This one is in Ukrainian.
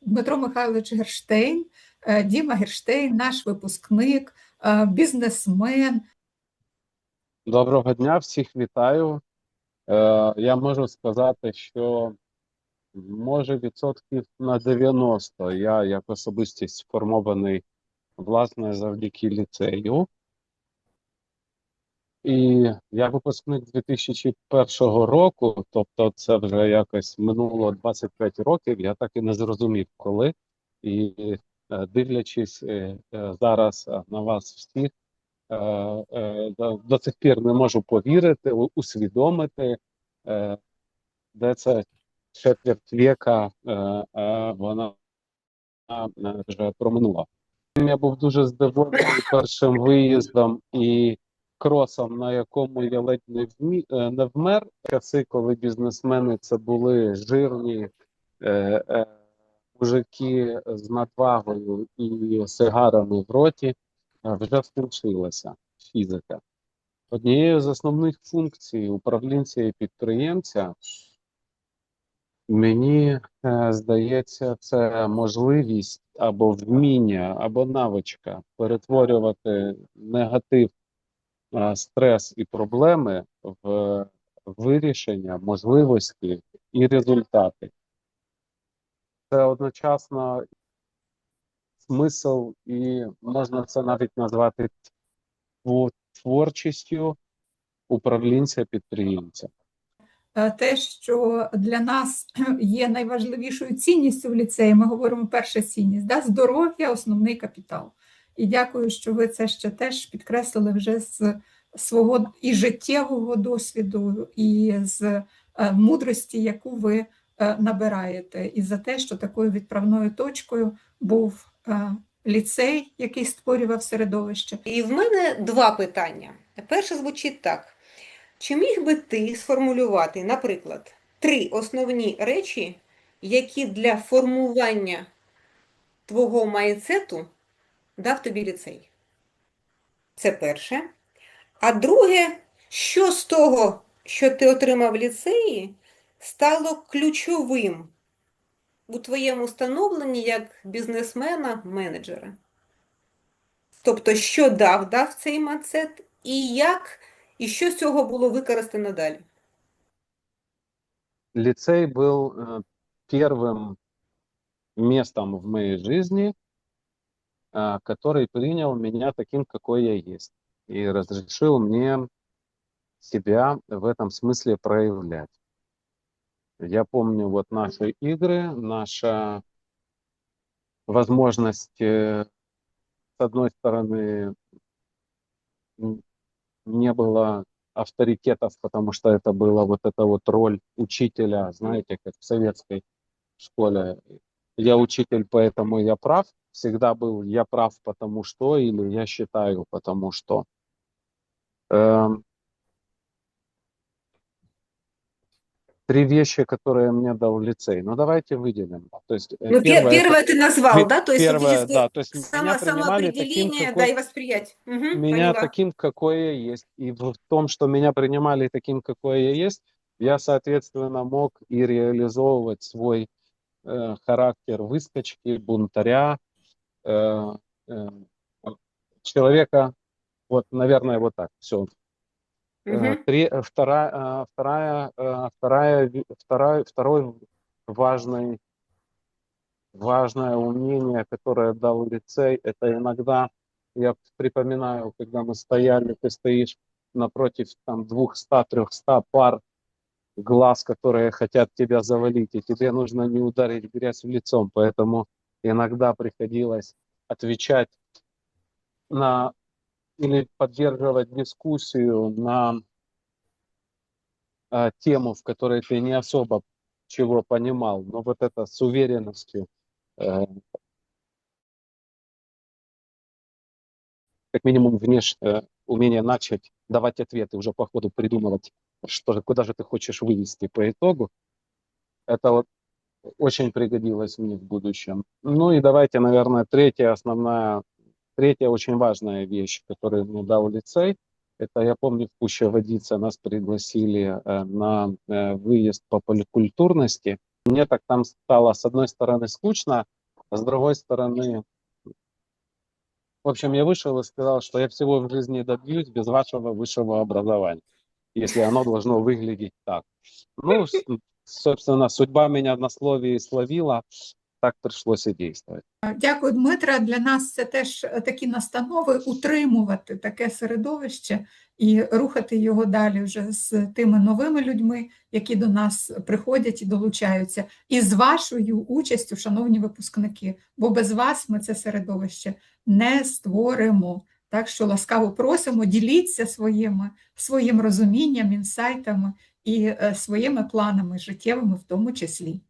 Дмитро Михайлович Герштейн, е, Діма Герштейн, наш випускник, е, бізнесмен. Доброго дня, всіх вітаю. Е, я можу сказати, що може відсотків на 90 я як особистість сформований власне завдяки ліцею. І я випускник 2001 року, тобто це вже якось минуло 25 років, я так і не зрозумів коли. І е, дивлячись е, е, зараз на вас всіх, до, цих пір не можу повірити, усвідомити, де це четверть віка вона вже проминула. Я був дуже здивований першим виїздом і кросом, на якому я ледь не, вмі... е, не вмер. Часи, коли бізнесмени це були жирні е, е, мужики з надвагою і сигарами в роті, вже скінчилася фізика. Однією з основних функцій управлінця і підприємця, мені здається, це можливість або вміння, або навичка перетворювати негатив, стрес і проблеми в вирішення, можливості і результати. Це одночасно смисл, і можна це навіть назвати творчістю управлінця-підприємця. Е, Те, що для нас є найважливішою цінністю в ліцеї, ми говоримо перша цінність, да? здоров'я основний капітал. І дякую, що ви це ще теж підкреслили вже з свого і життєвого досвіду, і з е, мудрості, яку ви е, набираєте, і за те, що такою відправною точкою був е, ліцей, який створював середовище. І в мене два питання. Перше звучить так: чи міг би ти сформулювати, наприклад, три основні речі, які для формування твого майнсету дав тобі ліцей? Це перше. А друге, що з того, що ти отримав в ліцеї, стало ключовим у твоєму становленні як бізнесмена-менеджера? Тобто, що дав, дав цей майндсет, і як, і що з цього було використано далі? Лицей был э, первым местом в моей жизни, а, который принял меня таким, какой я есть, и разрешил мне себя в этом смысле проявлять. Я помню вот наши игры, наша возможность, э, с одной стороны, не было авторитетов, потому что это была вот эта вот роль учителя, знаете, как в советской школе. Я учитель, поэтому я прав. Всегда был я прав, потому что, или я считаю, потому что. Эм, Три вещи, которые мне дал лицей. Ну, давайте выделим. То есть, э, Ну, пер- первое, это- первое ты назвал, да? То есть первое, да, то есть само- меня принимали таким, самоопределение, какой- да, и восприятие. Мгм, меня поняла. таким, какой я есть. И в том, что меня принимали таким, какой я есть, я, соответственно, мог и реализовывать свой э, характер выскочки, бунтаря, э, э, человека, вот, наверное, вот так, все. Три, э, вторая, э, вторая, вторая, ви- вторая, второй важный, важное умение, которое дал лицей, это иногда, я припоминаю, когда мы стояли, ты стоишь напротив там 200-300 пар глаз, которые хотят тебя завалить, и тебе нужно не ударить грязь в лицом, поэтому иногда приходилось отвечать на или поддерживать дискуссию на а, тему, в которой ты не особо чего понимал, но вот это с уверенностью, э, как минимум внеш, э, умение начать давать ответы, уже по ходу придумывать, что куда же ты хочешь вывести по итогу, это вот очень пригодилось мне в будущем. Ну и давайте, наверное, третья основная, третья очень важная вещь, которую мне дал лицей, это я помню, в Пуще Водица нас пригласили э, на э, выезд по поликультурности, мне так там стало, с одной стороны, скучно, а с другой стороны, в общем, я вышел и сказал, что я всего в жизни добьюсь без вашего высшего образования, если оно должно выглядеть так. Ну, с- собственно, судьба меня на слове и словила, так пришлось и действовать. Дякую, Дмитра. Для нас це теж е, такі настанови утримувати таке середовище і рухати його далі вже з тими новими людьми, які до нас приходять і долучаються, і з вашою участю, шановні випускники, бо без вас ми це середовище не створимо. Так що ласкаво просимо, діліться своїми, своїм розумінням, інсайтами і е, своїми планами життєвими в тому числі.